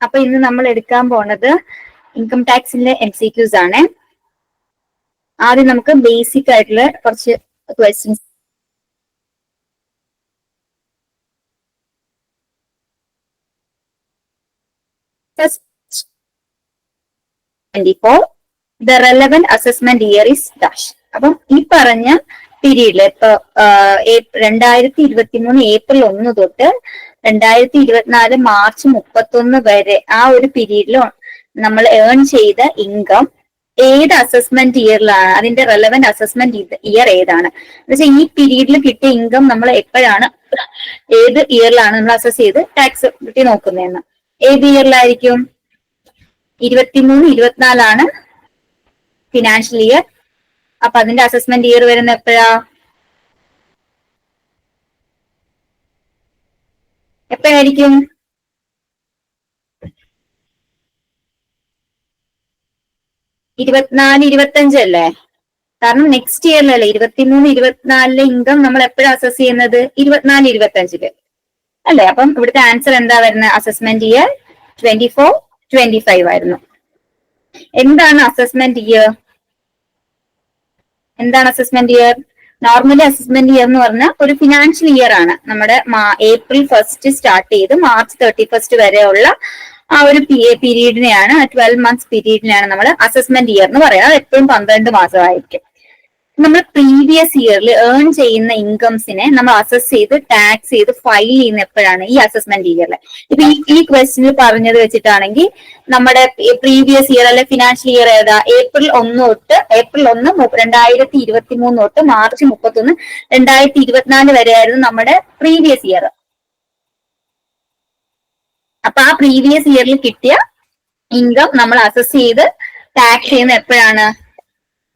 അപ്പൊ ഇന്ന് നമ്മൾ എടുക്കാൻ പോണത് ഇൻകം ടാക്സിന്റെ എം സി ക്യൂസ് ആണ്. ആദ്യം നമുക്ക് ബേസിക് ആയിട്ടുള്ള കുറച്ച് questions assessment year is dash അപ്പം ഈ പറഞ്ഞ പീരീഡിൽ ഇപ്പൊ രണ്ടായിരത്തി ഇരുപത്തി മൂന്ന് ഏപ്രിൽ ഒന്ന് തൊട്ട് രണ്ടായിരത്തി ഇരുപത്തിനാല് മാർച്ച് മുപ്പത്തൊന്ന് വരെ ആ ഒരു പീരീഡിൽ നമ്മൾ ഏൺ ചെയ്ത ഇൻകം ഏത് അസസ്മെന്റ് ഇയറിലാണ് അതിന്റെ റെലവന്റ് അസസ്മെന്റ് ഇയർ ഏതാണ്. എന്നുവെച്ചാൽ ഈ പീരീഡിൽ കിട്ടിയ ഇൻകം നമ്മൾ എപ്പോഴാണ് ഏത് ഇയറിലാണ് നമ്മൾ അസസ് ചെയ്ത് ടാക്സ് കിട്ടി നോക്കുന്നതെന്ന്. ഏത് ഇയറിലായിരിക്കും ഇരുപത്തിമൂന്ന് ഇരുപത്തിനാലാണ് ഫിനാൻഷ്യൽ ഇയർ അപ്പൊ അതിന്റെ അസസ്മെന്റ് ഇയർ വരുന്ന എപ്പോഴാ? എപ്പോഴായിരിക്കും? ഇരുപത്തിനാല് ഇരുപത്തഞ്ച് അല്ലേ? കാരണം നെക്സ്റ്റ് ഇയറിലല്ലേ ഇരുപത്തിമൂന്ന് ഇരുപത്തിനാലിലെ ഇൻകം നമ്മൾ എപ്പോഴാണ് അസസ് ചെയ്യുന്നത്? ഇരുപത്തിനാല് ഇരുപത്തഞ്ചിൽ അല്ലേ? അപ്പം ഇവിടുത്തെ ആൻസർ എന്താ വരുന്നത് assessment year twenty four twenty five ആയിരുന്നു. എന്താണ് അസസ്മെന്റ് ഇയർ എന്താണ് assessment year normally assessment year എന്ന് പറഞ്ഞാൽ ഒരു ഫിനാൻഷ്യൽ ഇയർ ആണ്. നമ്മുടെ ഏപ്രിൽ ഫസ്റ്റ് സ്റ്റാർട്ട് ചെയ്ത് മാർച്ച് തേർട്ടി ഫസ്റ്റ് വരെയുള്ള ആ ഒരു പീരീഡിനെയാണ് ട്വൽവ് മന്ത്സ് പീരീഡിനെയാണ് നമ്മൾ അസസ്മെന്റ് ഇയർ എന്ന് പറയുന്നത് എപ്പോഴും പന്ത്രണ്ട് മാസമായിരിക്കും. നമ്മൾ പ്രീവിയസ് ഇയറിൽ ഏൺ ചെയ്യുന്ന ഇൻകംസിനെ നമ്മൾ അസസ് ചെയ്ത് ടാക്സ് ചെയ്ത് ഫയൽ ചെയ്യുന്ന എപ്പോഴാണ് ഈ അസസ്മെന്റ് ഇയറിൽ ഇപ്പൊ ഈ ക്വസ്റ്റിനിൽ പറഞ്ഞത് വെച്ചിട്ടാണെങ്കിൽ നമ്മുടെ പ്രീവിയസ് ഇയർ അല്ലെ ഫിനാൻഷ്യൽ ഇയർ ഏതാ? ഏപ്രിൽ ഒന്ന് തൊട്ട് ഏപ്രിൽ ഒന്ന് രണ്ടായിരത്തി ഇരുപത്തി മൂന്ന് തൊട്ട് മാർച്ച് മുപ്പത്തൊന്ന് രണ്ടായിരത്തി ഇരുപത്തിനാല് വരെയായിരുന്നു നമ്മുടെ പ്രീവിയസ് ഇയർ അപ്പൊ ആ പ്രീവിയസ് ഇയറിൽ കിട്ടിയ ഇൻകം നമ്മൾ അസസ് ചെയ്ത് ടാക്സ് ചെയ്യുന്ന എപ്പോഴാണ്?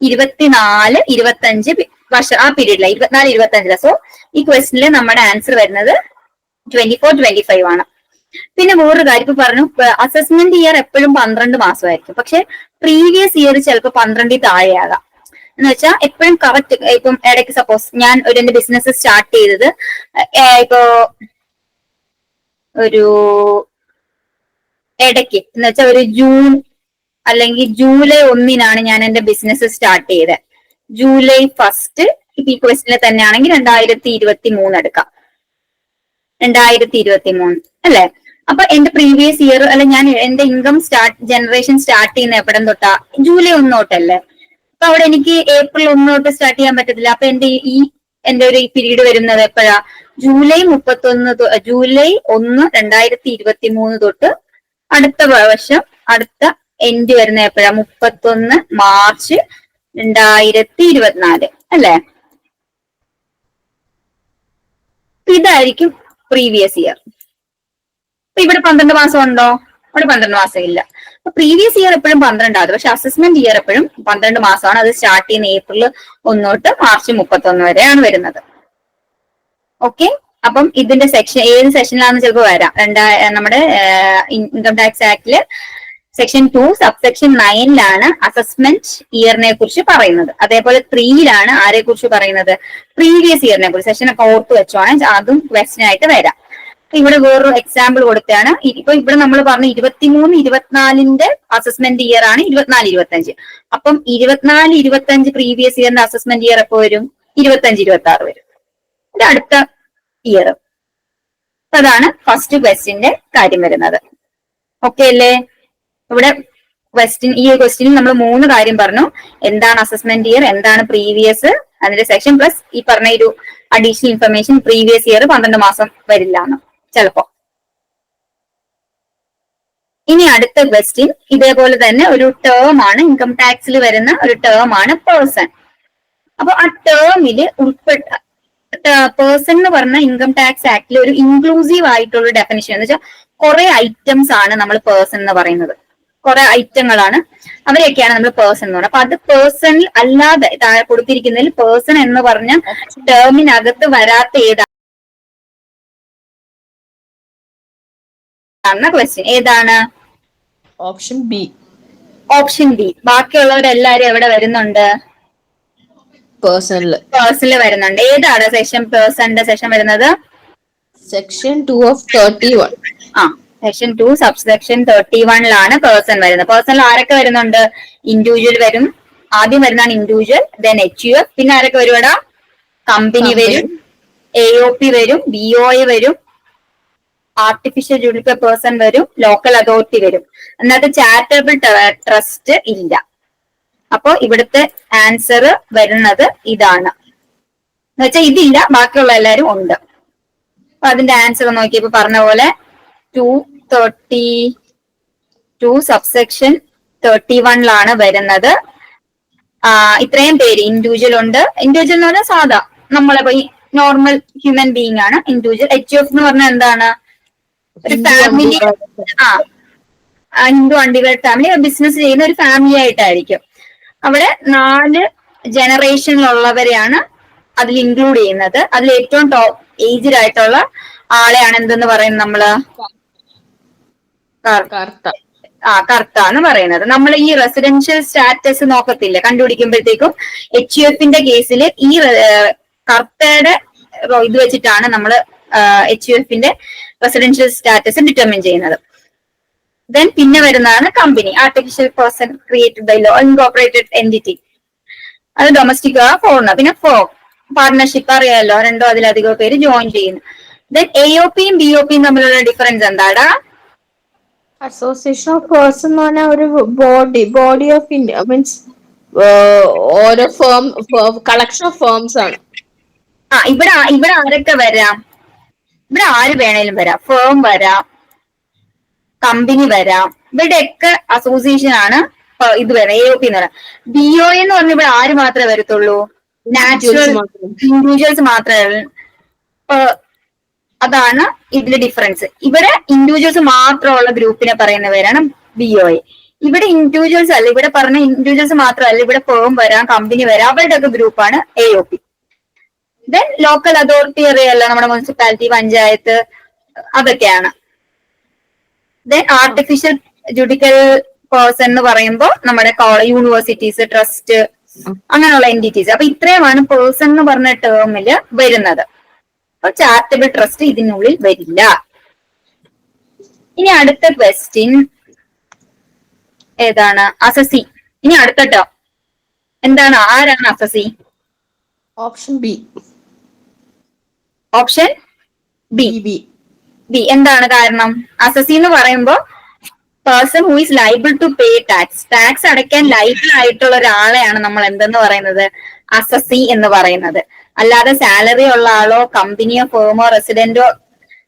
ഇരുപത്തിനാല് ഇരുപത്തഞ്ച് വർഷം ആ പീരീഡിലെ ഇരുപത്തിനാല് ഇരുപത്തഞ്ചിലെ സോ ഈ ക്വസ്റ്റിനിൽ നമ്മുടെ ആൻസർ വരുന്നത് ട്വന്റി ഫോർ ട്വന്റി ഫൈവ് ആണ്. പിന്നെ വേറൊരു കാര്യം ഇപ്പൊ പറഞ്ഞു അസസ്മെന്റ് ഇയർ എപ്പോഴും പന്ത്രണ്ട് മാസമായിരിക്കും. പക്ഷെ പ്രീവിയസ് ഇയർ ചിലപ്പോൾ പന്ത്രണ്ടിൽ താഴെയാകാം. എന്ന് വെച്ചാൽ എപ്പോഴും കറക്റ്റ് ഇപ്പം ഇടയ്ക്ക് സപ്പോസ് ഞാൻ ഒരു എന്റെ ബിസിനസ് സ്റ്റാർട്ട് ചെയ്തത് ഇപ്പോ ഒരു ഇടയ്ക്ക്. എന്ന് വെച്ചാൽ ഒരു ജൂൺ അല്ലെങ്കിൽ ജൂലൈ ഒന്നിനാണ് ഞാൻ എന്റെ ബിസിനസ് സ്റ്റാർട്ട് ചെയ്തത്. ജൂലൈ ഫസ്റ്റ് ഇപ്പൊ ഈ ക്വസ്റ്റിനെ തന്നെയാണെങ്കിൽ രണ്ടായിരത്തി ഇരുപത്തി മൂന്ന് എടുക്കാം. രണ്ടായിരത്തി ഇരുപത്തി മൂന്ന് അല്ലെ? അപ്പൊ എന്റെ പ്രീവിയസ് ഇയർ അല്ല ഞാൻ എന്റെ ഇൻകം സ്റ്റാർട്ട് ജനറേഷൻ സ്റ്റാർട്ട് ചെയ്യുന്ന എപ്പോഴും തൊട്ടാ? ജൂലൈ ഒന്ന് തൊട്ടല്ലേ അപ്പൊ അവിടെ എനിക്ക് ഏപ്രിൽ ഒന്ന് തൊട്ട് സ്റ്റാർട്ട് ചെയ്യാൻ പറ്റത്തില്ല. അപ്പൊ എന്റെ ഈ എന്റെ ഒരു പീരീഡ് വരുന്നത് എപ്പോഴാ? ജൂലൈ മുപ്പത്തൊന്ന് ജൂലൈ ഒന്ന് രണ്ടായിരത്തി ഇരുപത്തി മൂന്ന് തൊട്ട് അടുത്ത വർഷം അടുത്ത എൻഡ് വരുന്ന എപ്പോഴാ? മുപ്പത്തൊന്ന് മാർച്ച് രണ്ടായിരത്തി ഇരുപത്തിനാല് അല്ലേ? ഇതായിരിക്കും പ്രീവിയസ് ഇയർ അപ്പൊ ഇവിടെ പന്ത്രണ്ട് മാസം ഉണ്ടോ? ഇവിടെ പന്ത്രണ്ട് മാസം ഇല്ല. അപ്പൊ പ്രീവിയസ് ഇയർ എപ്പോഴും പന്ത്രണ്ടാவது പക്ഷെ അസസ്മെന്റ് ഇയർ എപ്പോഴും പന്ത്രണ്ട് മാസമാണ്. അത് സ്റ്റാർട്ട് ചെയ്യുന്ന ഏപ്രിൽ ഒന്ന് തൊട്ട് മാർച്ച് മുപ്പത്തൊന്ന് വരെയാണ് വരുന്നത്. ഓക്കെ അപ്പം ഇതിന്റെ സെക്ഷൻ ഏത് സെക്ഷനിലാണെന്ന് ചിലപ്പോൾ വരാം? രണ്ടാ നമ്മുടെ ഇൻകം ടാക്സ് ആക്ടിൽ സെക്ഷൻ ടു സബ് സെക്ഷൻ നയനിലാണ് അസസ്മെന്റ് ഇയറിനെ കുറിച്ച് പറയുന്നത്. അതേപോലെ ത്രീയിലാണ് ആരെ കുറിച്ച് പറയുന്നത്? പ്രീവിയസ് ഇയറിനെ കുറിച്ച്. സെക്ഷൻ ഒക്കെ ഓർത്ത് വെച്ചോണെങ്കിൽ അതും ക്വസ്റ്റ്യൻ ആയിട്ട് വരാം. ഇവിടെ വേറൊരു എക്സാമ്പിൾ കൊടുത്താണ്. ഇപ്പൊ ഇവിടെ നമ്മൾ പറഞ്ഞു ഇരുപത്തിമൂന്ന് ഇരുപത്തിനാലിന്റെ അസസ്മെന്റ് ഇയർ ആണ് ഇരുപത്തിനാല് ഇരുപത്തഞ്ച് അപ്പം ഇരുപത്തിനാല് ഇരുപത്തഞ്ച് പ്രീവിയസ് ഇയറിന്റെ അസസ്മെന്റ് ഇയർ എപ്പോ വരും? ഇരുപത്തഞ്ച് ഇരുപത്തി ആറ് വരും. ഇത് അടുത്ത ഇയർ അതാണ് ഫസ്റ്റ് ക്വസ്റ്റിന്റെ കാര്യം വരുന്നത്. ഓക്കെ അല്ലേ? ഇവിടെ ക്വസ്റ്റ്യൻ ഈ ക്വസ്റ്റ്യനിൽ നമ്മൾ മൂന്ന് കാര്യം പറഞ്ഞു. എന്താണ് അസസ്മെന്റ് ഇയർ എന്താണ് പ്രീവിയസ് അതിന്റെ സെക്ഷൻ പ്ലസ് ഈ പറഞ്ഞ ഒരു അഡീഷണൽ ഇൻഫർമേഷൻ പ്രീവിയസ് ഇയർ പന്ത്രണ്ട് മാസം വരില്ല എന്ന് ചിലപ്പോ. ഇനി അടുത്ത ക്വസ്റ്റ്യൻ ഇതേപോലെ തന്നെ ഒരു ടേം ആണ് ഇൻകം ടാക്സിൽ വരുന്ന ഒരു ടേം ആണ് പേഴ്സൺ അപ്പൊ ആ ടേമിൽ ഉൾപ്പെട്ട പേഴ്സൺ എന്ന് പറഞ്ഞ ഇൻകം ടാക്സ് ആക്ടിൽ ഒരു ഇൻക്ലൂസീവ് ആയിട്ടുള്ള ഡെഫിനിഷൻ എന്ന് വെച്ചാൽ കുറെ ഐറ്റംസ് ആണ് നമ്മൾ പേഴ്സൺ എന്ന് പറയുന്നത്. കുറെ ഐറ്റങ്ങളാണ്. അവരെയൊക്കെയാണ് നമ്മൾ പേഴ്സൺ എന്ന് പറയുന്നത് അപ്പൊ അത് പേഴ്സണൽ അല്ലാതെ താഴെ കൊടുത്തിരിക്കുന്നതിൽ പേഴ്സൺ എന്ന് പറഞ്ഞ ടേമിനകത്ത് വരാത്ത ഏതാണ് ക്വസ്റ്റ്യൻ ഏതാണ്? ഓപ്ഷൻ ബി ഓപ്ഷൻ ബി ബാക്കിയുള്ളവരെല്ലാരും എവിടെ വരുന്നുണ്ട്? പേഴ്സണൽ പേഴ്സണൽ വരുന്നുണ്ട്. ഏതാണ് സെക്ഷൻ പേഴ്സണിന്റെ സെക്ഷൻ വരുന്നത്? Section two of thirty one ആ. സെക്ഷൻ ടു സബ്സെക്ഷൻ തേർട്ടി വണ്ണിലാണ് പേഴ്സൺ വരുന്നത്. പേഴ്സണൽ ആരൊക്കെ വരുന്നുണ്ട്? ഇൻഡിവിജ്വൽ വരും. ആദ്യം വരുന്നതാണ് individual then H U F പിന്നെ ആരൊക്കെ വരുവാടാ കമ്പനി വരും എ ഒ പി വരും ബി ഒ എ വരും ആർട്ടിഫിഷ്യൽ ജുഡിക്കൽ പേഴ്സൺ വരും ലോക്കൽ അതോറിറ്റി വരും. എന്നിട്ട് ചാരിറ്റബിൾ ട്രസ്റ്റ് ഇല്ല. അപ്പോ ഇവിടുത്തെ ആൻസർ വരുന്നത് ഇതാണ്. എന്നുവെച്ചാൽ ഇതില്ല ബാക്കിയുള്ള എല്ലാരും ഉണ്ട്. അപ്പൊ അതിന്റെ ആൻസർ നോക്കിയപ്പോ പറഞ്ഞ പോലെ two thirty two subsection thirty വണ്ണിലാണ് വരുന്നത് ഇത്രയും പേര് ഇൻഡിവിജ്വൽ ഉണ്ട്. ഇൻഡിവിജ്വൽ എന്ന് പറഞ്ഞാൽ സാധാ നമ്മളെ നോർമൽ ഹ്യൂമൻ ബീങ് ആണ്. ഇൻഡിവിജ്വൽ എച്ച് എഫ് എന്ന് പറഞ്ഞാൽ എന്താണ്? ഒരു ഫാമിലി ആ ഹിന്ദു വണ്ടികളുടെ ഫാമിലി ബിസിനസ് ചെയ്യുന്ന ഒരു ഫാമിലി ആയിട്ടായിരിക്കും. അവിടെ നാല് ജനറേഷനിലുള്ളവരെയാണ് അതിൽ ഇൻക്ലൂഡ് ചെയ്യുന്നത്. അതിൽ ഏറ്റവും ടോപ്പ് ഏജ്ഡ് ആയിട്ടുള്ള ആളെയാണ് എന്തെന്ന് പറയുന്നത് നമ്മൾ? കർത്ത ആ കർത്ത എന്ന് പറയുന്നത്. നമ്മൾ ഈ റെസിഡൻഷ്യൽ സ്റ്റാറ്റസ് നോക്കത്തില്ല? കണ്ടുപിടിക്കുമ്പോഴത്തേക്കും എച്ച് യു എഫിന്റെ കേസിൽ ഈ കർത്തയുടെ ഇത് വെച്ചിട്ടാണ് നമ്മൾ എച്ച് യു എഫിന്റെ റെസിഡൻഷ്യൽ സ്റ്റാറ്റസ് ഡിറ്റർമിൻ ചെയ്യുന്നത്. ദെൻ പിന്നെ വരുന്നതാണ് company artificial person created by law incorporated entity അത് ഡൊമസ്റ്റിക് ആ ഫോറിന് പിന്നെ ഫോ പാർട്ണർഷിപ്പ് അറിയാമല്ലോ രണ്ടോ അതിലധികമോ പേര് ജോയിൻ ചെയ്യുന്നു. ദെൻ എ ഒ പിയും ബി ഒ പിയും തമ്മിലുള്ള ഡിഫറൻസ് എന്താടാ? അസോസിയേഷൻ ഓഫ് പേഴ്സൺ എന്ന് പറഞ്ഞാൽ ഒരു body body of India means ഓരോ ഫേം കളക്ഷൻ ഓഫ് ഫേംസ് ആണ്. ആ ഇവിടെ ഇവിടെ ആരൊക്കെ വരാം? ഇവിടെ ആര് വേണേലും വരാം? ഫേം വരാം കമ്പനി വരാം. ഇവിടെയൊക്കെ അസോസിയേഷൻ ആണ് ഇത് വരാം. എ ഒ പി എന്ന് പറയാം. ബി ഒ എന്ന് പറഞ്ഞ ഇവിടെ ആര് മാത്രമേ വരത്തുള്ളൂ? നാച്ചുറൽ ഇൻഡിവിജ്വൽസ് മാത്രമേ അതാണ് ഇതിലെ ഡിഫറൻസ് ഇവിടെ ഇൻഡിവിജ്വൽസ് മാത്രമുള്ള ഗ്രൂപ്പിനെ പറയുന്ന പേരാണ് ബി ഒ എ ഇവിടെ ഇൻഡിവിജ്വൽസ് അല്ല ഇവിടെ പറഞ്ഞ ഇൻഡിവിജ്വൽസ് മാത്രമല്ല ഇവിടെ ഫേം വരാം കമ്പനി വരാം അവരുടെ ഒക്കെ ഗ്രൂപ്പാണ് A O P then local authority അറിയല്ല നമ്മുടെ മുനിസിപ്പാലിറ്റി പഞ്ചായത്ത് അതൊക്കെയാണ്. ദെൻ ആർട്ടിഫിഷ്യൽ ജുഡിക്കൽ പേഴ്സൺ എന്ന് പറയുമ്പോൾ നമ്മുടെ കോളേജ് യൂണിവേഴ്സിറ്റീസ് ട്രസ്റ്റ് അങ്ങനെയുള്ള എന്റിറ്റീസ് അപ്പൊ ഇത്രയുമാണ് പേഴ്സൺ എന്ന് പറഞ്ഞ ടേമിൽ വരുന്നത്. അപ്പൊ ചാരിറ്റബിൾ ട്രസ്റ്റ് ഇതിനുള്ളിൽ വരില്ല. ഇനി അടുത്ത ക്വസ്റ്റ്യൻ ഏതാണ്? അസസി. ഇനി അടുത്ത ടേം എന്താണ്? ആരാണ് assessee? Option B option B B B B എന്താണ് കാരണം? അസസി എന്ന് പറയുമ്പോൾ person who is liable to pay tax tax അടയ്ക്കാൻ ലൈബിൾ ആയിട്ടുള്ള ഒരാളെയാണ് നമ്മൾ എന്തെന്ന് പറയുന്നത്? അസസി എന്ന് പറയുന്നത്. അല്ലാതെ സാലറി ഉള്ള ആളോ കമ്പനിയോ ഫേമോ റെസിഡന്റോ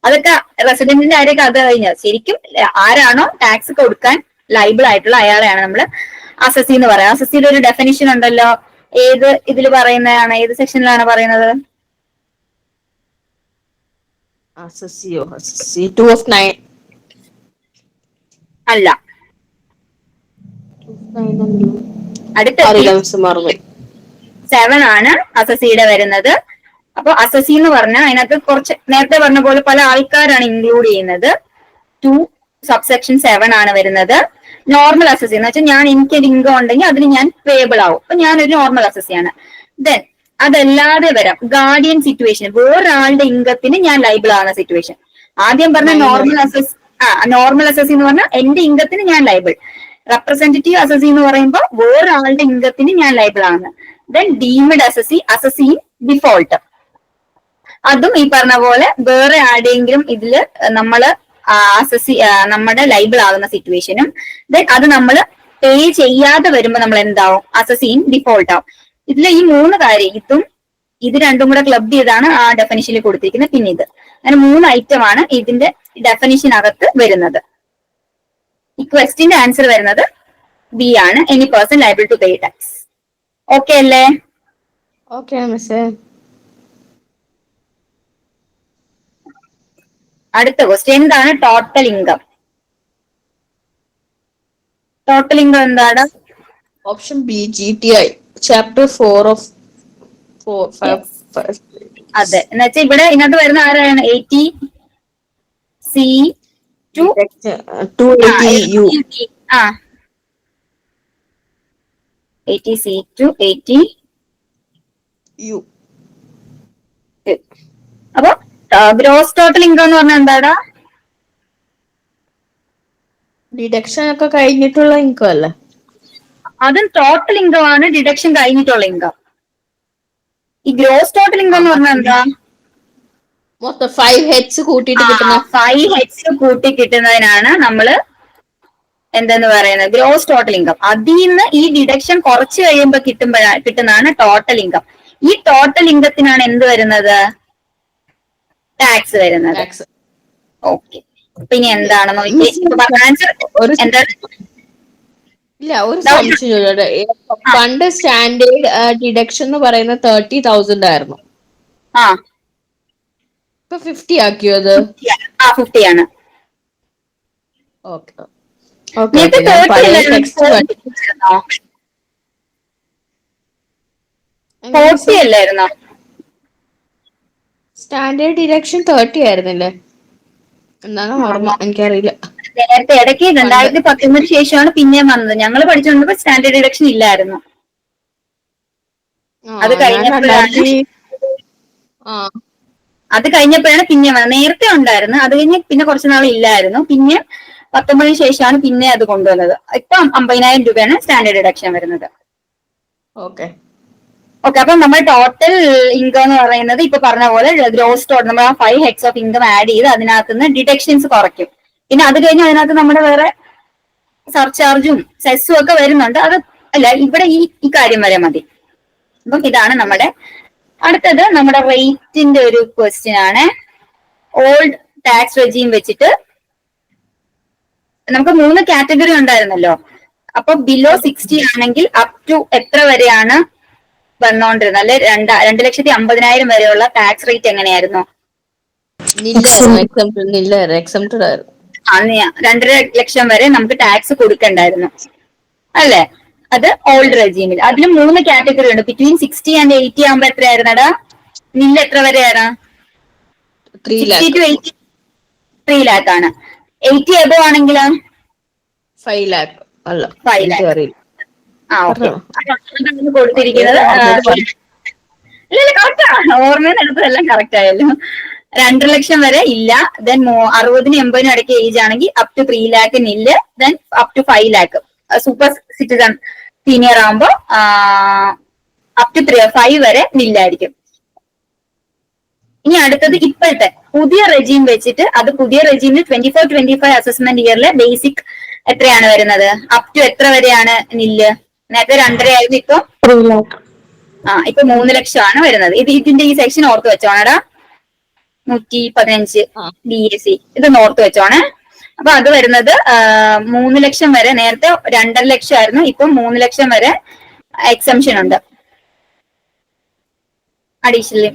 അതൊക്കെ റെസിഡന്റിന്റെ കാര്യമൊക്കെ അത് കഴിഞ്ഞാൽ ശരിക്കും ആരാണോ ടാക്സ് കൊടുക്കാൻ ലൈബിൾ ആയിട്ടുള്ള അയാളെയാണ് നമ്മൾ അസസി എന്ന് പറയുന്നത് അസസിയുടെ ഒരു ഡെഫിനിഷൻ ഉണ്ടല്ലോ. ഏത് ഇതിൽ പറയുന്നതാണ്? ഏത് സെക്ഷനിലാണ് പറയുന്നത്? അല്ല. അടുത്ത സെവൻ ആണ് അസസിയുടെ വരുന്നത്. അപ്പൊ അസസി എന്ന് പറഞ്ഞാൽ അതിനകത്ത് കുറച്ച് നേരത്തെ പറഞ്ഞ പോലെ പല ആൾക്കാരാണ് ഇൻക്ലൂഡ് ചെയ്യുന്നത്. ടു സബ്സെക്ഷൻ സെവൻ ആണ് വരുന്നത്. നോർമൽ അസസി എന്ന് വെച്ചാൽ ഞാൻ എനിക്ക് ഒരു ഇൻകം ഉണ്ടെങ്കിൽ അതിന് ഞാൻ പേബിൾ ആവും. അപ്പൊ ഞാനൊരു നോർമൽ അസസിയാണ് ദെൻ അതല്ലാതെ വരാം. ഗാർഡിയൻ സിറ്റുവേഷൻ വേറൊരാളുടെ ഇൻകത്തിന് ഞാൻ ലൈബിൾ ആവുന്ന സിറ്റുവേഷൻ ആദ്യം പറഞ്ഞ നോർമൽ അസസ് ആ നോർമൽ അസസി എന്ന് പറഞ്ഞാൽ എന്റെ ഇൻകത്തിന് ഞാൻ ലൈബിൾ റെപ്രസെന്റേറ്റീവ് അസസി എന്ന് പറയുമ്പോൾ വേറൊരാളുടെ ഇൻകത്തിന് ഞാൻ ലൈബിൾ ആണ് then deemed assessee assessee default അതും ഈ പറഞ്ഞ പോലെ വേറെ ആരുടെയെങ്കിലും ഇതിൽ നമ്മൾ അസസി നമ്മുടെ ലൈബിൾ ആകുന്ന സിറ്റുവേഷനും ദെൻ അത് നമ്മൾ പേ ചെയ്യാതെ വരുമ്പോൾ നമ്മൾ എന്താവും? അസസിൻ ഡിഫോൾട്ട് ആവും. ഇതിലെ ഈ മൂന്ന് കാര്യം ഇതും ഇത് രണ്ടും കൂടെ ക്ലബ് ചെയ്താണ് ആ ഡെഫിനിഷനിൽ കൊടുത്തിരിക്കുന്നത്. പിന്നെ ഇത്. അങ്ങനെ മൂന്ന് ഐറ്റം ആണ് ഇതിന്റെ ഡെഫിനിഷനകത്ത് വരുന്നത്. ഈ ക്വസ്റ്റിന്റെ ആൻസർ വരുന്നത് ബി ആണ്. Any person liable to pay tax okay അല്ലേ? ഓക്കെ മിസ് അടുത്ത ക്വസ്റ്റ്യൻ എന്താണ് ടോട്ടൽ ഇൻകം ടോട്ടൽ ഇൻകം എന്താണ്? Option B G T I chapter four of four അതെ. എന്നുവെച്ചാൽ ഇവിടെ ഇങ്ങോട്ട് വരുന്ന ആരാണ്? Eighty C two two eighty U ആ. Eighty C two eighty U അപ്പൊ ഗ്രോസ് ടോട്ടൽ ഇൻകം എന്ന് പറഞ്ഞാൽ എന്താടാ? ഡിഡക്ഷൻ ഒക്കെ കഴിഞ്ഞിട്ടുള്ള ഇൻകം അല്ലേ? അതും ടോട്ടൽ ഇൻകം ആണ് ഡിഡക്ഷൻ കഴിഞ്ഞിട്ടുള്ള ഇൻകം ഈ ഗ്രോസ് ടോട്ടൽ ഇൻകം എന്ന് പറഞ്ഞാൽ എന്താ? മൊത്തം ഫൈവ് ഹെഡ്സ് കൂട്ടിയിട്ട് കിട്ടുന്ന ഫൈവ് ഹെഡ്സ് കൂട്ടി കിട്ടുന്നതിനാണ് നമ്മൾ എന്തെന്ന് പറയുന്നത്? ഗ്രോസ് ടോട്ടൽ ഇൻകം അതിൽ നിന്ന് ഈ ഡിഡക്ഷൻ കുറച്ച് കഴിയുമ്പോൾ കിട്ടുമ്പോഴാ കിട്ടുന്നതാണ് ടോട്ടൽ ഇൻകം ഈ ടോട്ടൽ ഇൻകത്തിനാണ് എന്ത് വരുന്നത്? ടാക്സ് വരുന്നത്. ഓക്കെ പിന്നെ എന്താണ്? നോക്കി. ആൻസർ ഒരു ഇല്ല ഒരു സംശയം ചോദിച്ചോട്ടെ? ഏ, പണ്ട് സ്റ്റാൻഡേർഡ് ഡിഡക്ഷൻ എന്ന് പറയുന്നത് തേർട്ടി തൗസൻഡ് ആയിരുന്നു. ഇപ്പൊ ഫിഫ്റ്റി ആക്കിയോ അത്? ഫിഫ്റ്റി ആണ്. ഓക്കെ ഓക്കെ ഫോർട്ടി അല്ലായിരുന്നോ? സ്റ്റാൻഡേർഡ് ഇലക്ഷൻ തേർട്ടി ആയിരുന്നില്ലേ? എന്താണ് ഓർമ്മ. എനിക്കറിയില്ല. നേരത്തെ ഇടയ്ക്ക് രണ്ടായിരത്തി പത്തൊമ്പതിന് ശേഷമാണ് പിന്നെ വന്നത്. ഞങ്ങൾ പഠിച്ചുകൊണ്ടപ്പോ സ്റ്റാൻഡേർഡ് ഇലക്ഷൻ ഇല്ലായിരുന്നു. അത് കഴിഞ്ഞപ്പോഴാണ് അത് കഴിഞ്ഞപ്പോഴാണ് പിന്നെ വന്നത്. നേരത്തെ ഉണ്ടായിരുന്നു. അത് കഴിഞ്ഞ് പിന്നെ കുറച്ചു നാൾ ഇല്ലായിരുന്നു പിന്നെ പത്തൊമ്പതിന് ശേഷമാണ് പിന്നെ അത് കൊണ്ടുവന്നത്. ഇപ്പൊ അമ്പതിനായിരം രൂപയാണ് സ്റ്റാൻഡേർഡ് ഡിഡക്ഷൻ വരുന്നത്. ഓക്കെ ഓക്കെ അപ്പൊ നമ്മൾ ടോട്ടൽ ഇൻകം എന്ന് പറയുന്നത് ഇപ്പൊ പറഞ്ഞ പോലെ ഗ്രോസ് ടോട്ടൽ നമ്മൾ ആ five heads of income add ചെയ്ത് അതിനകത്ത് നിന്ന് ഡിഡക്ഷൻസ് കുറയ്ക്കും. പിന്നെ അത് കഴിഞ്ഞ് അതിനകത്ത് നമ്മുടെ വേറെ സർചാർജും സെസ്സും ഒക്കെ വരുന്നുണ്ട്. അത് അല്ല ഇവിടെ ഈ ഈ കാര്യം വരെ മതി. അപ്പം ഇതാണ് നമ്മുടെ അടുത്തത്. നമ്മുടെ റേറ്റിന്റെ ഒരു ക്വസ്റ്റ്യൻ ആണ്. ഓൾഡ് ടാക്സ് റെജീം വെച്ചിട്ട് നമുക്ക് മൂന്ന് കാറ്റഗറി ഉണ്ടായിരുന്നല്ലോ. അപ്പൊ ബിലോ സിക്സ്റ്റി ആണെങ്കിൽ അപ് ടു എത്ര വരെയാണ് വന്നോണ്ടിരുന്നത്? അല്ലെ രണ്ട് രണ്ട് ലക്ഷത്തി അമ്പതിനായിരം വരെയുള്ള ടാക്സ് റേറ്റ് എങ്ങനെയായിരുന്നു? രണ്ടര ലക്ഷം വരെ നമുക്ക് ടാക്സ് കൊടുക്കണ്ടായിരുന്നു. അല്ലെ? അത് ഓൾഡ് റെജീമിൽ അതിന് മൂന്ന് കാറ്റഗറി ഉണ്ട്. ബിറ്റ്വീൻ സിക്സ്റ്റി ആൻഡ് എയ്റ്റി ആകുമ്പോ എത്രയായിരുന്നടാ? നില്ല എത്ര വരെയാണ്? Three sixty lakh two eighty three lakh ആണ്. എയ്റ്റി എബോ ആണെങ്കിൽ ഫൈവ് ലാക്ക് അല്ല ഫൈവ് ലാക്ക് ആ ഓക്കെ. കൊടുത്തിരിക്കുന്നത്. ഇല്ല കറക്റ്റാ ഓർമ്മയിൽ എടുത്തതെല്ലാം കറക്റ്റ് ആയല്ലോ. രണ്ടര ലക്ഷം വരെ ഇല്ല. ദെൻ അറുപതിനും എൺപതിനും ഇടയ്ക്ക് ഏജ് ആണെങ്കിൽ അപ് ടു ത്രീ ലാക്കിന് ഇല്ല. Then up to five lakh super citizen senior ആകുമ്പോ അപ് ടു ത്രീ ഫൈവ് വരെ നില്ലായിരിക്കും ഇനി അടുത്തത് ഇപ്പോഴത്തെ. പുതിയ റെജീം വെച്ചിട്ട് അത് പുതിയ റെജീമിൽ twenty four twenty five assessment ഇയറിലെ basic എത്രയാണ് വരുന്നത്? അപ് ടു എത്ര വരെയാണ് നില്ല് നേരത്തെ രണ്ടര ആയിരുന്നു ഇപ്പൊ ആ ഇപ്പൊ മൂന്ന് ലക്ഷം ആണ് വരുന്നത്. ഇത് ഇതിന്റെ ഈ സെക്ഷൻ ഓർത്ത് വെച്ചോണടാ. നൂറ്റി പതിനഞ്ച്. ബി എസ് സി ഇത് ഓർത്ത് വെച്ചോണേ. അപ്പൊ അത് വരുന്നത് മൂന്ന് ലക്ഷം വരെ. നേരത്തെ രണ്ടര ലക്ഷം ആയിരുന്നു ഇപ്പൊ മൂന്ന് ലക്ഷം വരെ എക്സംഷൻ ഉണ്ട്. അഡീഷണലി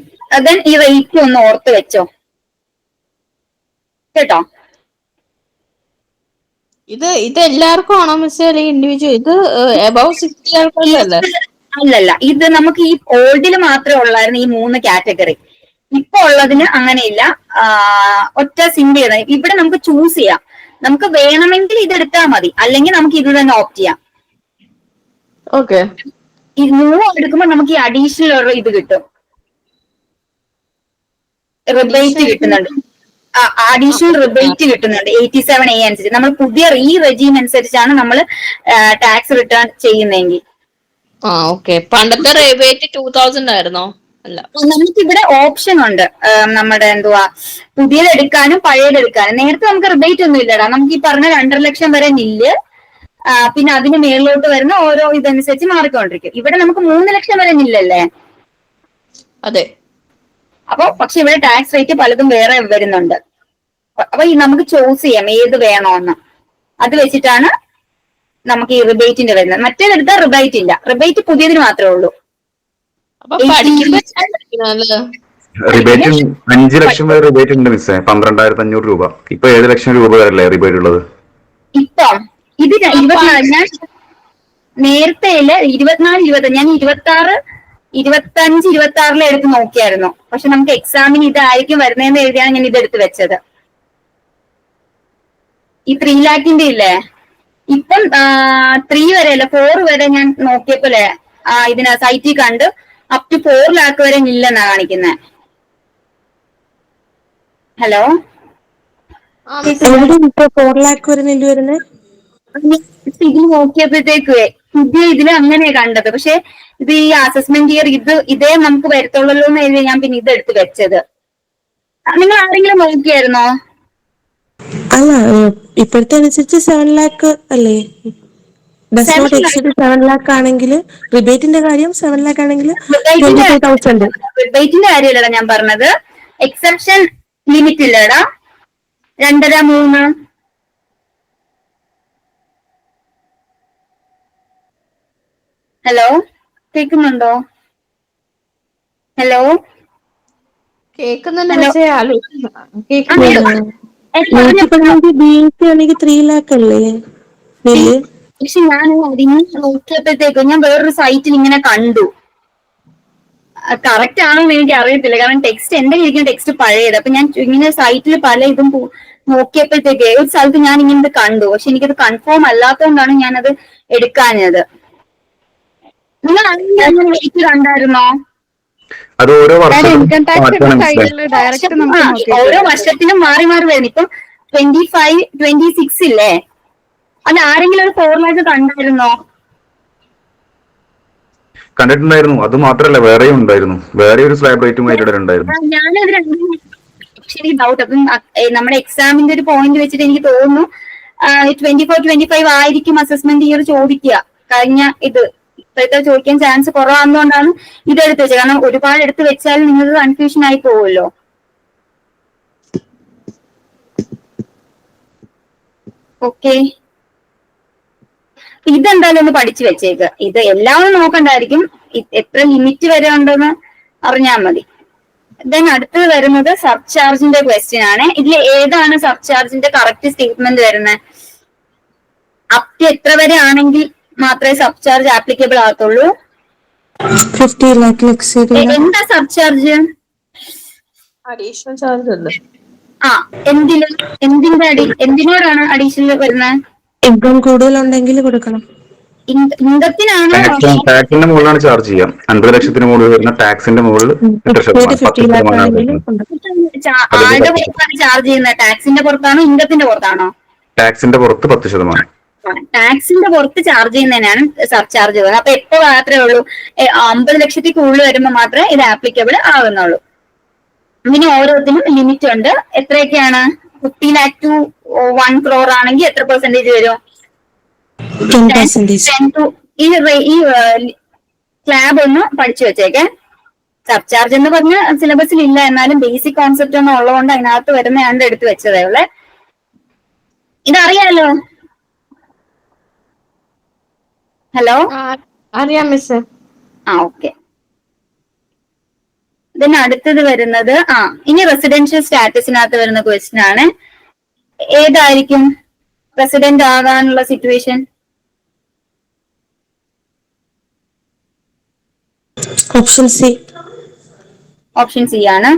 ദെൻ ഈ റേറ്റ് ഒന്ന് ഓർത്ത് വെച്ചോ. കേട്ടോ? ഇത് ഇത് എല്ലാവർക്കും ആണോ മിസ് അല്ലെങ്കിൽ ഇൻഡിവിജ്വൽ ഇത് എബവ് സിക്സ്റ്റി ആൾക്കാരല്ലേ അല്ലല്ല ഇത് നമുക്ക് ഈ ഓൾഡിൽ മാത്രമേ ഉള്ളായിരുന്നു ഈ മൂന്ന് കാറ്റഗറി ഇപ്പൊ ഉള്ളതിന് അങ്ങനെയില്ല. ഒറ്റ ചെയ്ത ഇവിടെ നമുക്ക് ചൂസ് ചെയ്യാം. നമുക്ക് വേണമെങ്കിൽ ഇത് എടുത്താൽ മതി. അല്ലെങ്കിൽ നമുക്ക് ഇത് തന്നെ ഓപ്റ്റ് ചെയ്യാം. ഓക്കെ ഈ മൂന്ന് എടുക്കുമ്പോൾ നമുക്ക് ഈ അഡീഷണൽ ഒരു ഇത് കിട്ടും. റിബേറ്റ് കിട്ടുന്നുണ്ട്. അഡീഷണൽ റിബേറ്റ് കിട്ടുന്നുണ്ട്. എയ്റ്റി സെവൻ എ അനുസരിച്ച്. നമ്മൾ പുതിയ ഈ റെജീം അനുസരിച്ചാണ് നമ്മൾ ടാക്സ് റിട്ടേൺ ചെയ്യുന്നതെങ്കിൽ. ആ ഓക്കെ പണ്ടത്തെ റേറ്റ് ടൂ തൗസൻഡ് ആയിരുന്നോ? അല്ല. നമുക്ക് ഇവിടെ ഓപ്ഷൻ ഉണ്ട്. നമ്മുടെ എന്തുവാ? പുതിയത് എടുക്കാനും പഴയത് എടുക്കാനും. നേരത്തെ നമുക്ക് റിബേറ്റ് ഒന്നും ഇല്ലടാ. നമുക്ക് ഈ പറഞ്ഞ രണ്ടര ലക്ഷം വരെ നില്ല് പിന്നെ അതിന് മേളിലോട്ട് വരുന്ന ഓരോ ഇതനുസരിച്ച് മാറിക്കൊണ്ടിരിക്കും. ഇവിടെ നമുക്ക് മൂന്ന് ലക്ഷം വരെ നില്ലല്ലേ അതെ. അപ്പൊ പക്ഷെ ഇവിടെ ടാക്സ് റേറ്റ് പലതും വേറെ വരുന്നുണ്ട്. അപ്പൊ ഈ നമുക്ക് ചൂസ് ചെയ്യാം ഏത് വേണോന്ന്. അത് വെച്ചിട്ടാണ് നമുക്ക് ഈ റിബേറ്റിന്റെ വരുന്നത്. മറ്റേതെടുത്താൽ റിബേറ്റ് ഇല്ല. റിബേറ്റ് പുതിയതിന് മാത്രമേ ഉള്ളൂ. റിബേറ്റ് അഞ്ച് ലക്ഷം വരെ റിബേറ്റ് ഉണ്ട് മിസ്സേ. പന്ത്രണ്ടായിരത്തി അഞ്ഞൂറ് രൂപ. ഇപ്പൊ ഏഴ് ലക്ഷം രൂപ വരല്ലേ റിബേറ്റ് ഉള്ളത്? ഇപ്പൊ ഇത് ഇരുപത്തിനാല് ഞാൻ നേരത്തെ ഇരുപത്തിനാല് ഇരുപത്തി ഞാൻ ഇരുപത്തി ആറ് ഇരുപത്തി അഞ്ച് ഇരുപത്തി ആറിലെ എടുത്ത് നോക്കിയായിരുന്നു. പക്ഷെ നമുക്ക് എക്സാമിന് ഇതായിരിക്കും വരുന്നതെന്ന് എഴുതിയാണ് ഞാൻ ഇത് എടുത്ത് വെച്ചത്. ഈ ത്രീ ലാക്കിന്റെ ഇല്ലേ? ഇപ്പം ത്രീ വരെ അല്ല ഫോർ വരെ ഞാൻ നോക്കിയപ്പോലെ ഇതിന സൈറ്റിൽ കണ്ട് അപ് ടു ഫോർ ലാക്ക് വരെ ഇല്ലെന്നാ കാണിക്കുന്നത് ഹലോ ഫോർ ലാക്ക് വരെ നെല്ല് വരുന്നത് നോക്കിയപ്പോഴത്തേക്കുവേ പുതിയ ഇതിൽ അങ്ങനെയാ കണ്ടത്. പക്ഷെ ഇത് ഈ അസസ്മെന്റ് ഇയർ ഇത് ഇതേ നമുക്ക് വരത്തുള്ളൂ എന്ന് എഴുതി ഞാൻ പിന്നെ ഇത് എടുത്ത് വെച്ചത് നിങ്ങൾ ആരെങ്കിലും നോക്കിയായിരുന്നോ? അല്ല ഇപ്പോഴത്തെ അനുസരിച്ച് സെവൻ ലാക്ക് അല്ലേ? Does Seven not lakh. Exceed seven lakh ആണെങ്കിൽ റിബേറ്റിന്റെ കാര്യം സെവൻ ലാക്ക് ആണെങ്കിൽ റിബേറ്റിന്റെ കാര്യമല്ലടാ ഞാൻ പറഞ്ഞത്. എക്സെപ്ഷൻ ലിമിറ്റ് ഇല്ലടാ. രണ്ടര മൂന്ന്. ഹലോ കേൾക്കുന്നുണ്ടോ ഹലോ കേൾക്കുന്നുണ്ട് Hello. പക്ഷേ ആലോ കേൾക്കുന്നില്ല നൂറ്റി പതിനഞ്ച് ബി എസ് സി ആണെങ്കിൽ ത്രീ ലാക്ക് അല്ലേ? ബില്ല്? പക്ഷെ ഞാൻ അതിന് നോക്കിയപ്പോഴത്തേക്കും ഞാൻ വേറൊരു സൈറ്റിൽ ഇങ്ങനെ കണ്ടു. കറക്റ്റ് ആണോ എന്ന് എനിക്ക് അറിയത്തില്ല. കാരണം ടെക്സ്റ്റ് എന്റെ കയ്യിരിക്കുന്ന ടെക്സ്റ്റ് പഴയത്. അപ്പൊ ഞാൻ ഇങ്ങനെ സൈറ്റിൽ പല ഇതും നോക്കിയപ്പോഴത്തേക്ക് ഒരു സ്ഥലത്ത് ഞാൻ ഇങ്ങനെ കണ്ടു. പക്ഷെ എനിക്കത് കൺഫേം അല്ലാത്തതുകൊണ്ടാണ് ഞാനത് എടുക്കാഞ്ഞത്. നിങ്ങൾ അങ്ങനെ കണ്ടായിരുന്നോ? അത് ഓരോ വർഷവും ഇൻകം ടാക്സിന്റെ സൈഡിൽ ഡയറക്റ്റ് നമുക്ക് നോക്കാം ഓരോ വർഷത്തിനും മാറി മാറി വരുന്നു ഇപ്പം ട്വന്റി ഫൈവ് ട്വന്റി സിക്സ് ഇല്ലേ? അത് ആരെങ്കിലും ഒരു ഫോർ ലാക്ക് കണ്ടായിരുന്നോ? കണ്ടിട്ടുണ്ടായിരുന്നു. അത് മാത്രല്ല വേറെയും ഉണ്ടായിരുന്നു. വേറെ ഒരു സ്ലാബ് റേറ്റും ഉണ്ടായിരുന്നു. ഞാനത് രണ്ടും ശരി ഡൗട്ട് അപ്പം നമ്മുടെ എക്സാമിന്റെ ഒരു പോയിന്റ് വെച്ചിട്ട് എനിക്ക് തോന്നുന്നു ട്വന്റി ഫോർ ട്വന്റി ഫൈവ് ആയിരിക്കും അസസ്മെന്റ് ഇയർ ചോദിക്കുക. കഴിഞ്ഞ ഇത് ഇപ്പോഴത്തെ ചോദിക്കാൻ ചാൻസ് കുറവാകുന്നതുകൊണ്ടാണ് ഇത് എടുത്ത് വെച്ചത് കാരണം ഒരുപാട് എടുത്ത് വെച്ചാൽ നിങ്ങൾക്ക് കൺഫ്യൂഷൻ ആയി പോകുമല്ലോ ഓക്കെ ഇതെന്തായാലും ഒന്ന് പഠിച്ചു വെച്ചേക്ക്. ഇത് എല്ലാം ഒന്നും നോക്കണ്ടായിരിക്കും. എത്ര ലിമിറ്റ് വരെ ഉണ്ടെന്ന് അറിഞ്ഞാൽ മതി. ദെൻ അടുത്തത് വരുന്നത് സർചാർജിന്റെ ക്വസ്റ്റ്യൻ ആണ്. ഇതിൽ ഏതാണ് സർചാർജിന്റെ കറക്റ്റ് സ്റ്റേറ്റ്മെന്റ് വരുന്നത്? അപ് എത്ര വരെ ആണെങ്കിൽ മാത്രമേ സബ് ചാർജ് ആപ്ലിക്കബിൾ ആകത്തുള്ളൂ ഫിഫ്റ്റി ലാക്ക് എ- എന്താ സർചാർജ് അഡീഷണൽ ചാർജ് ആ എന്തിന് എന്തിന്റെ അടി എന്തിനോടാണ് അഡീഷണൽ വരുന്നത് ഇൻകം കൂടുതലുണ്ടെങ്കിൽ കൊടുക്കണം. ഇൻകത്തിനാണോ? ടാക്സിന്റെ മുകളിലാണ് ചാർജ് ചെയ്യാം അൻപത് ലക്ഷത്തിന് മുകളിൽ വരുന്ന ടാക്സിന്റെ മുകളിൽ. ആരുടെ പുറത്താണ് ചാർജ് ചെയ്യുന്നത്? ടാക്സിന്റെ പുറത്താണോ? ഇൻകത്തിന്റെ പുറത്താണോ? ടാക്സിന്റെ പുറത്ത് പത്ത് ശതമാനം. ടാക്സിന്റെ പുറത്ത് ചാർജ് ചെയ്യുന്നതിനാണ് സർചാർജ് വരുന്നത് അപ്പൊ എപ്പോ മാത്രമേ ഉള്ളൂ. അമ്പത് ലക്ഷത്തിൽ കൂടുതൽ വരുമ്പോൾ മാത്രമേ ഇത് ആപ്ലിക്കബിൾ ആകുന്നുള്ളൂ ഇങ്ങനെ ഓരോത്തിനും ലിമിറ്റ് ഉണ്ട്. എത്രയൊക്കെയാണ്? Fifty lakh to one crore ആണെങ്കിൽ എത്ര പെർസെന്റേജ് വരും? ഈ ഈ സ്ലാബ് ഒന്ന് പഠിച്ചു വെച്ചേക്കെ. സർചാർജ് എന്ന് പറഞ്ഞ സിലബസിൽ ഇല്ല. എന്നാലും ബേസിക് കോൺസെപ്റ്റ് ഒന്നും ഉള്ളതുകൊണ്ട് അതിനകത്ത് വരുന്ന എടുത്ത് വെച്ചതേ ഉള്ളേ. ഇതറിയാലോ? ഹലോ അറിയാം മിസ് ആ ഓക്കെ. ഇതിന് അടുത്തത് വരുന്നത് ആ ഇനി റെസിഡൻഷ്യൽ സ്റ്റാറ്റസിനകത്ത് വരുന്ന ക്വസ്റ്റ്യൻ ആണ്. ഏതായിരിക്കും പ്രസിഡന്റ് ആകാനുള്ള situation option C option C ആണ്.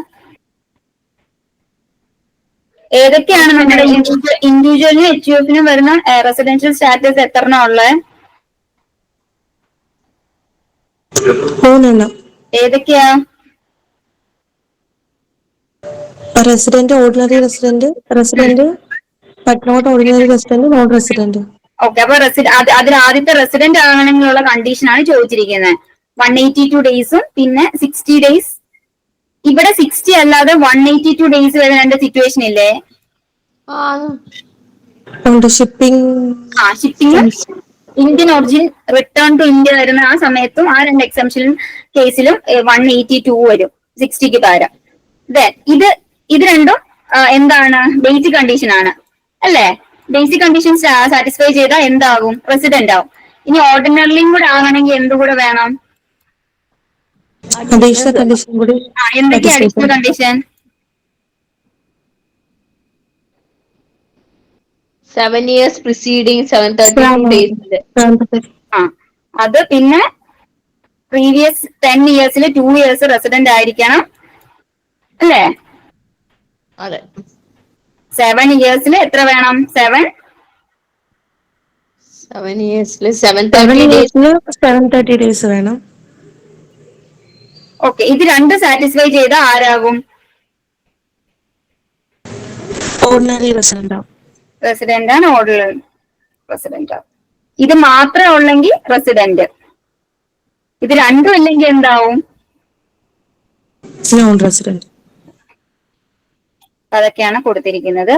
ഏതൊക്കെയാണ് നമ്മുടെ ഇൻഡിവിജ്വലിനും എച്ച് യു എഫിനും വരുന്ന റെസിഡൻഷ്യൽ സ്റ്റാറ്റസ് എത്രണ്ണം ഉള്ളത് മൂന്നെണ്ണം. ഏതൊക്കെയാ? Resident ordinary resident resident but not ordinary resident non resident okay അപ്പൊ റെസിഡന്റ് അതിൽ ആദ്യത്തെ റെസിഡന്റ് ആകണമെന്നുള്ള കണ്ടീഷൻ ആണ് ചോദിച്ചിരിക്കുന്നത് വൺ എയ്റ്റി ടു ഡേയ്സും പിന്നെ സിക്സ്റ്റി ഡേയ്സ് ഇവിടെ സിക്സ്റ്റി അല്ലാതെ വൺ എയ്റ്റി ടു ഡേയ്സ് വരെ രണ്ട് സിറ്റുവേഷൻ ഇല്ലേ? ഷിപ്പിംഗ് ആ shipping Indian origin return to India വരുന്ന ആ സമയത്തും ആ രണ്ട് എക്സംഷൻ കേസിലും വൺ എയ്റ്റി ടു വരും സിക്സ്റ്റിക്ക് പകരം. ദെൻ ഇത് ഇത് രണ്ടും എന്താണ്? ബേസിക് കണ്ടീഷൻ ആണ്. അല്ലേ? ബേസിക് കണ്ടീഷൻ സാറ്റിസ്ഫൈ ചെയ്താൽ എന്താകും? പ്രസിഡന്റ് ആവും. ഇനി ഓർഡിനറിയും കൂടെ ആകണമെങ്കിൽ എന്തുകൂടെ വേണം? അഡീഷണൽ കണ്ടീഷൻ കൂടി ആ എന്തൊക്കെയാ Satisfy additional condition seven years preceding seven thirty two ഡേയ്സിന്റെ ആ അത് പിന്നെ പ്രീവിയസ് ടെൻ ഇയേഴ്സിൽ ടു ഇയേഴ്സ് റെസിഡന്റ് ആയിരിക്കണം അല്ലേ? അതെ. സെവൻ ഇയേഴ്സിൽ എത്ര വേണം? സെവൻ സെവൻ ഇയേഴ്സിൽ സെവൻ സെവൻ തേർട്ടി ഡേയ്സ് വേണം. ഓക്കെ ഇത് രണ്ട് സാറ്റിസ്ഫൈ ചെയ്ത ആരാകും? ഓർഡിനറി റെസിഡന്റ് ആവും. റെസിഡന്റ് ആണ് ഓർഡർ റെസിഡന്റ് ഇത് മാത്രമേ ഉള്ളെങ്കിൽ റെസിഡന്റ് ഇത് രണ്ടും ഇല്ലെങ്കിൽ എന്താവും? റെസിഡന്റ് അതൊക്കെയാണ് കൊടുത്തിരിക്കുന്നത്.